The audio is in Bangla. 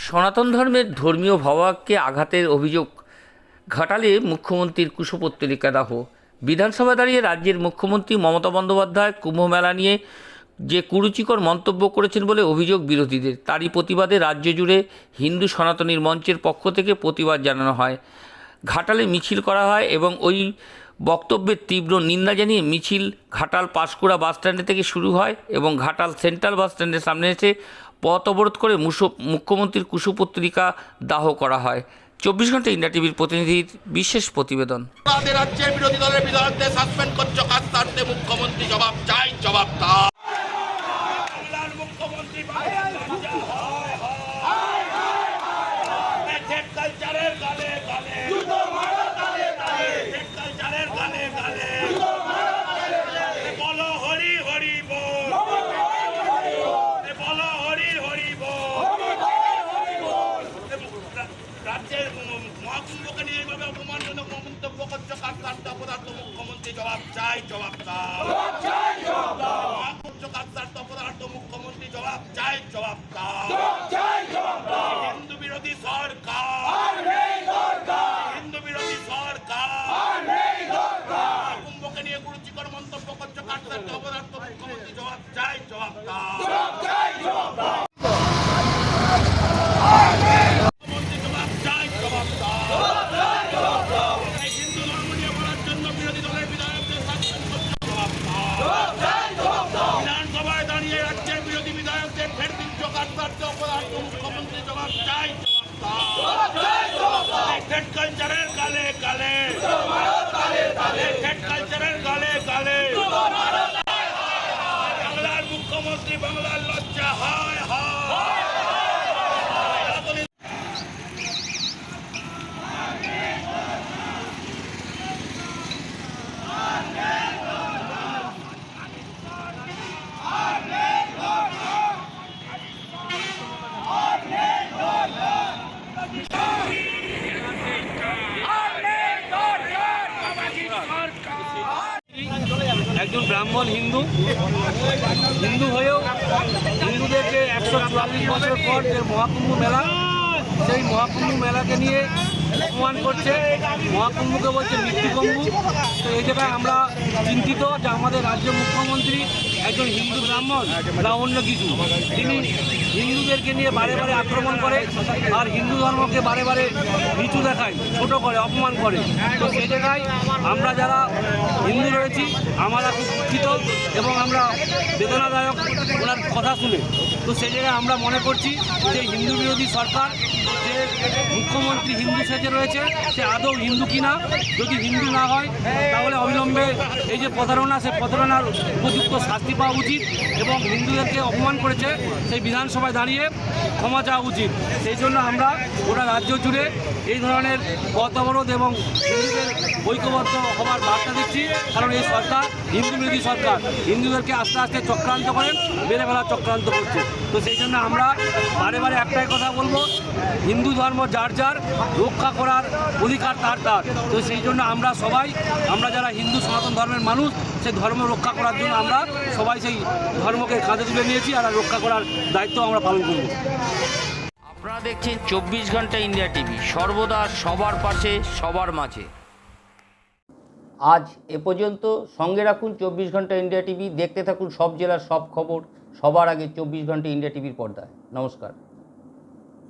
সনাতন ধর্মের ধর্মীয় ভাবাকে আঘাতের অভিযোগ ঘাটালে মুখ্যমন্ত্রীর কুশপুত্তলিকা দাহ বিধানসভা দাঁড়িয়ে রাজ্যের মুখ্যমন্ত্রী মমতা বন্দ্যোপাধ্যায় কুম্ভমেলা নিয়ে যে কুরুচিকর মন্তব্য করেছেন বলে অভিযোগ বিরোধীদের, তারই প্রতিবাদে রাজ্য জুড়ে হিন্দু সনাতনীর মঞ্চের পক্ষ থেকে প্রতিবাদ জানানো হয়। ঘাটালে মিছিল করা হয় এবং ওই বক্তব্যের তীব্র নিন্দা জানিয়ে মিছিল ঘাটাল পাঁশকুড়া বাসস্ট্যান্ডে থেকে শুরু হয় এবং ঘাটাল সেন্ট্রাল বাসস্ট্যান্ডের সামনে এসে পথ অবরোধ করে মুখ্যমন্ত্রীর কুশপত্রিকা দাহ করা হয়। চব্বিশ ঘণ্টা ইন্ডিয়া টিভির প্রতিনিধির বিশেষ প্রতিবেদন। রাজ্যের বিরোধী দলের বিধায়কদের সাসপেন্ড করছ কাজ তাড়তে মুখ্যমন্ত্রী জবাব চাই জবাব দাও বাংলার মুখ্যমন্ত্রী বাংলার রাজ্য হয়, হয়। ঠেক কালচারের গালে গালে ঠেক কালচারের গালে গালে এ বলো হরি হরি বল এ বলো হরি হরি বল এ রা- রাজ্যের ম- মহাকুম্ভকে নিয়ে এইভাবে অপমানজনক মন্তব্য করছ অপদার্থ মুখ্যমন্ত্রী জবাব চাই জবাব দাও। মহাকুম্ভ কার অপদার্থ মুখ্যমন্ত্রী জবাব চাই জবাব দাও। হিন্দু বিরোধী সরকার। হিন্দু বিরোধী সরকার। মহাকুম্ভকে নিয়ে গুরুচিকর মন্তব্য করছ কার তাড়তে অপদার্থ মুখ্যমন্ত্রী জবাব চাই জবাব দাও। মুখ্যমন্ত্রী জবাব চাই জবাব দাও এই হিন্দু ধর্ম নিয়ে বলার জন্য বিরোধী দলের বিধায়কদের সাসপেন্ড করতে জবাব দাও বিধানসভায় দাঁড়িয়ে রাজ্যের বিরোধী বিধায়কদের ফের দিন কাটতে অপরাধ মুখ্যমন্ত্রী জবাব চাই ঠেট কালচারের গালে এই ঠেট কালচারের গালে গালে বাংলার মুখ্যমন্ত্রী বাংলার লজ্জা, হয় হয়। একজন ব্রাহ্মণ, হিন্দু। হিন্দু হয়েও হিন্দুদেরকে একশো চুয়াল্লিশ বছর পর যে মহাকুম্ভ মেলা, সেই মহাকুম্ভ মেলাকে নিয়ে অপমান করছে। মহাকুম্ভকে বলছে মৃত্যুকুম্ভ। তো এই জায়গায় আমরা চিন্তিত যে আমাদের রাজ্য মুখ্যমন্ত্রী একজন হিন্দু ব্রাহ্মণ না অন্য কিছু। তিনি হিন্দুদেরকে নিয়ে বারে বারে আক্রমণ করে আর হিন্দু ধর্মকে বারে বারে নিচু দেখায়, ছোট করে, অপমান করে। তো সেই জায়গায় আমরা যারা হিন্দু রয়েছি, আমরা খুব দুঃখিত এবং আমরা বেদনাদায়ক ওনার কথা শুনে। তো সেই জায়গায় আমরা মনে করছি যে হিন্দু বিরোধী সরকার, যে মুখ্যমন্ত্রী হিন্দু সেজে রয়েছে, সে আদৌ হিন্দু কিনা? যদি হিন্দু না হয়, তাহলে অবিলম্বে এই যে প্রতারণা, সে প্রতারণার উপযুক্ত শাস্তি পাওয়া উচিত এবং হিন্দুদেরকে অপমান করেছে সেই বিধানসভায় দাঁড়িয়ে ক্ষমা চাওয়া উচিত। সেই জন্য আমরা গোটা রাজ্য জুড়ে এই ধরনের পথ অবরোধ এবং হিন্দুদের ঐক্যবদ্ধ হবার বার্তা দিচ্ছি। কারণ এই সরকার হিন্দু বিরোধী সরকার। হিন্দুদেরকে আস্তে আস্তে চক্রান্ত করেন বেড়ে ফেলার চক্রান্ত করছে। তো সেই জন্য আমরা বারে বারে একটাই কথা বলব, হিন্দু ধর্ম যার যার, রক্ষা করার অধিকার তার তার। তো সেই জন্য আমরা সবাই, আমরা যারা হিন্দু সনাতন ধর্মের মানুষ, সেই ধর্ম রক্ষা করার জন্য আমরা সবাই সেই ধর্মকে কাঁধে তুলে নিয়েছি আর রক্ষা করার দায়িত্ব আমরা পালন করব। আপনারা দেখছেন চব্বিশ ঘণ্টা ইন্ডিয়া টিভি, সর্বদা সবার পাশে, সবার মাঝে। আজ এ পর্যন্ত সঙ্গে রাখুন চব্বিশ ঘণ্টা ইন্ডিয়া টিভি, দেখতে থাকুন সব জেলার সব খবর, সবার আগে চব্বিশ ঘণ্টা ইন্ডিয়া টিভির পর্দায়। নমস্কার।